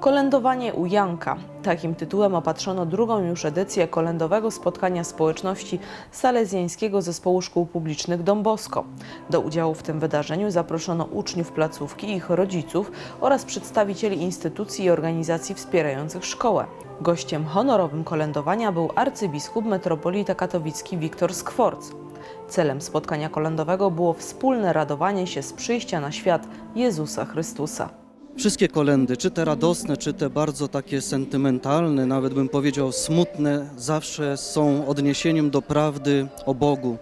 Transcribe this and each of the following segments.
Kolędowanie u Janka. Takim tytułem opatrzono drugą już edycję kolędowego spotkania społeczności Salezjańskiego Zespołu Szkół Publicznych Dom Bosko. Do udziału w tym wydarzeniu zaproszono uczniów placówki i ich rodziców oraz przedstawicieli instytucji i organizacji wspierających szkołę. Gościem honorowym kolędowania był arcybiskup metropolita katowicki Wiktor Skworc. Celem spotkania kolędowego było wspólne radowanie się z przyjścia na świat Jezusa Chrystusa. Wszystkie kolendy, czy te radosne, czy te bardzo takie sentymentalne, nawet bym powiedział smutne, zawsze są odniesieniem do prawdy o Bogu,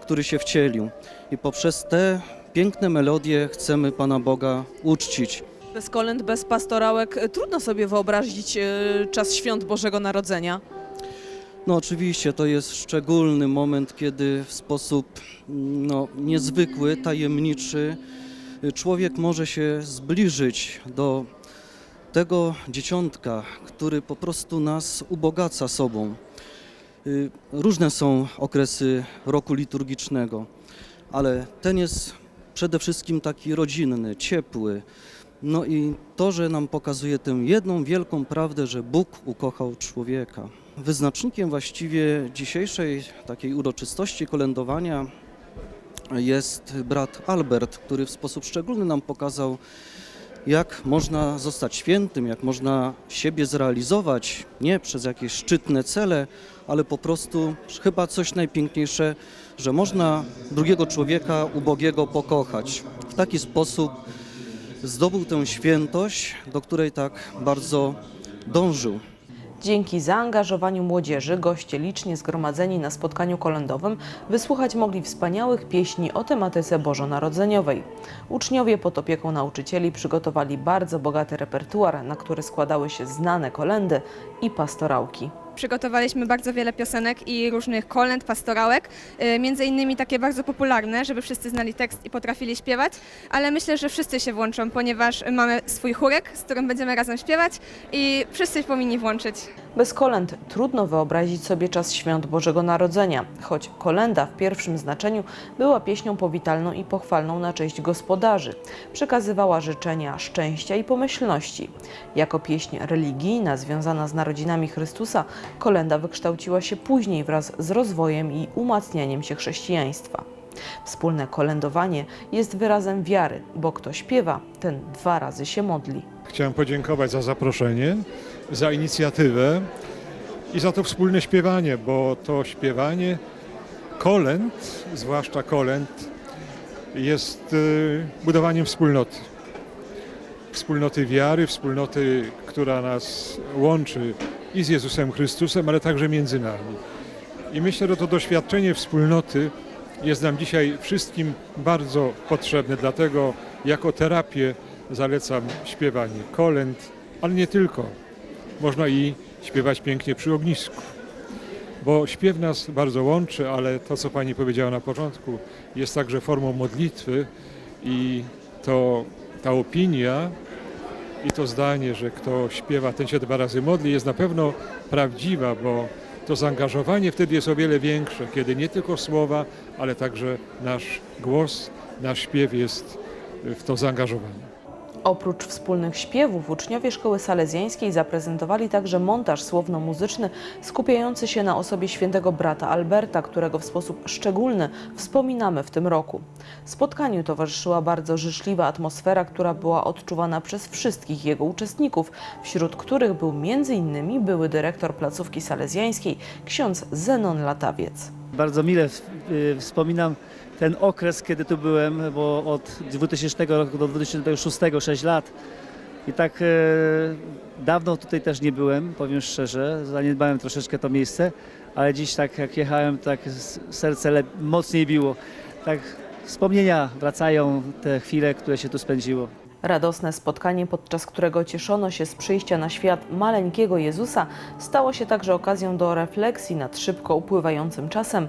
który się wcielił. I poprzez te piękne melodie chcemy Pana Boga uczcić. Bez kolęd, bez pastorałek e, trudno sobie wyobrazić e, czas świąt Bożego Narodzenia. No oczywiście to jest szczególny moment, kiedy w sposób no, niezwykły, tajemniczy człowiek może się zbliżyć do tego dzieciątka, który po prostu nas ubogaca sobą. Y, Różne są okresy roku liturgicznego, ale ten jest przede wszystkim taki rodzinny, ciepły. No i to, że nam pokazuje tę jedną wielką prawdę, że Bóg ukochał człowieka. Wyznacznikiem właściwie dzisiejszej takiej uroczystości kolędowania jest brat Albert, który w sposób szczególny nam pokazał, jak można zostać świętym, jak można siebie zrealizować, nie przez jakieś szczytne cele, ale po prostu chyba coś najpiękniejsze, że można drugiego człowieka ubogiego pokochać. W taki sposób zdobył tę świętość, do której tak bardzo dążył. Dzięki zaangażowaniu młodzieży goście licznie zgromadzeni na spotkaniu kolędowym wysłuchać mogli wspaniałych pieśni o tematyce bożonarodzeniowej. Uczniowie pod opieką nauczycieli przygotowali bardzo bogaty repertuar, na który składały się znane kolendy i pastorałki. Przygotowaliśmy bardzo wiele piosenek i różnych kolęd, pastorałek, y, między innymi takie bardzo popularne, żeby wszyscy znali tekst i potrafili śpiewać, ale myślę, że wszyscy się włączą, ponieważ mamy swój chórek, z którym będziemy razem śpiewać i wszyscy powinni włączyć. Bez kolęd trudno wyobrazić sobie czas świąt Bożego Narodzenia, choć kolenda w pierwszym znaczeniu była pieśnią powitalną i pochwalną na cześć gospodarzy. Przekazywała życzenia szczęścia i pomyślności. Jako pieśń religijna związana z narodzinami Chrystusa, kolenda wykształciła się później wraz z rozwojem i umacnianiem się chrześcijaństwa. Wspólne kolędowanie jest wyrazem wiary, bo kto śpiewa, ten dwa razy się modli. Chciałem podziękować za zaproszenie, za inicjatywę i za to wspólne śpiewanie, bo to śpiewanie kolęd, zwłaszcza kolęd, jest y, budowaniem wspólnoty. Wspólnoty wiary, wspólnoty, która nas łączy i z Jezusem Chrystusem, ale także między nami. I myślę, że to doświadczenie wspólnoty jest nam dzisiaj wszystkim bardzo potrzebne, dlatego jako terapię zalecam śpiewanie kolęd, ale nie tylko. Można i śpiewać pięknie przy ognisku, bo śpiew nas bardzo łączy, ale to, co Pani powiedziała na początku, jest także formą modlitwy i to ta opinia i to zdanie, że kto śpiewa, ten się dwa razy modli, jest na pewno prawdziwa, bo to zaangażowanie wtedy jest o wiele większe, kiedy nie tylko słowa, ale także nasz głos, nasz śpiew jest w to zaangażowany. Oprócz wspólnych śpiewów, uczniowie szkoły salezjańskiej zaprezentowali także montaż słowno-muzyczny skupiający się na osobie świętego brata Alberta, którego w sposób szczególny wspominamy w tym roku. Spotkaniu towarzyszyła bardzo życzliwa atmosfera, która była odczuwana przez wszystkich jego uczestników, wśród których był m.in. były dyrektor placówki salezjańskiej, ksiądz Zenon Latawiec. Bardzo mile y, wspominam ten okres, kiedy tu byłem, bo od 2000 roku do 2006 6 lat. I tak e, dawno tutaj też nie byłem, powiem szczerze, zaniedbałem troszeczkę to miejsce, ale dziś tak jak jechałem, tak serce mocniej biło. Tak wspomnienia wracają, te chwile, które się tu spędziło. Radosne spotkanie, podczas którego cieszono się z przyjścia na świat maleńkiego Jezusa, stało się także okazją do refleksji nad szybko upływającym czasem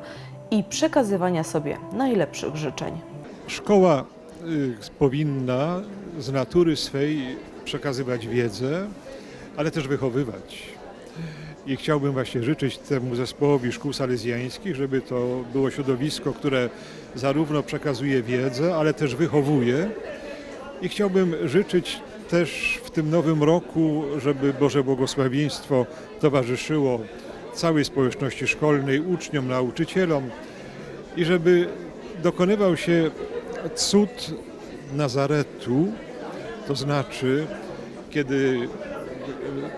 i przekazywania sobie najlepszych życzeń. Szkoła y, powinna z natury swej przekazywać wiedzę, ale też wychowywać. I chciałbym właśnie życzyć temu zespołowi szkół salezjańskich, żeby to było środowisko, które zarówno przekazuje wiedzę, ale też wychowuje. I chciałbym życzyć też w tym nowym roku, żeby Boże błogosławieństwo towarzyszyło całej społeczności szkolnej, uczniom, nauczycielom i żeby dokonywał się cud Nazaretu, to znaczy, kiedy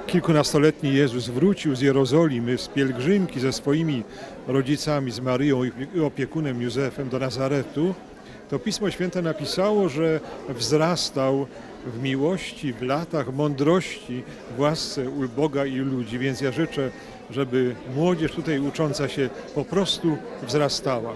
kilkunastoletni Jezus wrócił z Jerozolimy, z pielgrzymki ze swoimi rodzicami, z Maryją i opiekunem Józefem do Nazaretu, to Pismo Święte napisało, że wzrastał w miłości, w latach mądrości w łasce u Boga i ludzi. Więc ja życzę, żeby młodzież tutaj ucząca się po prostu wzrastała.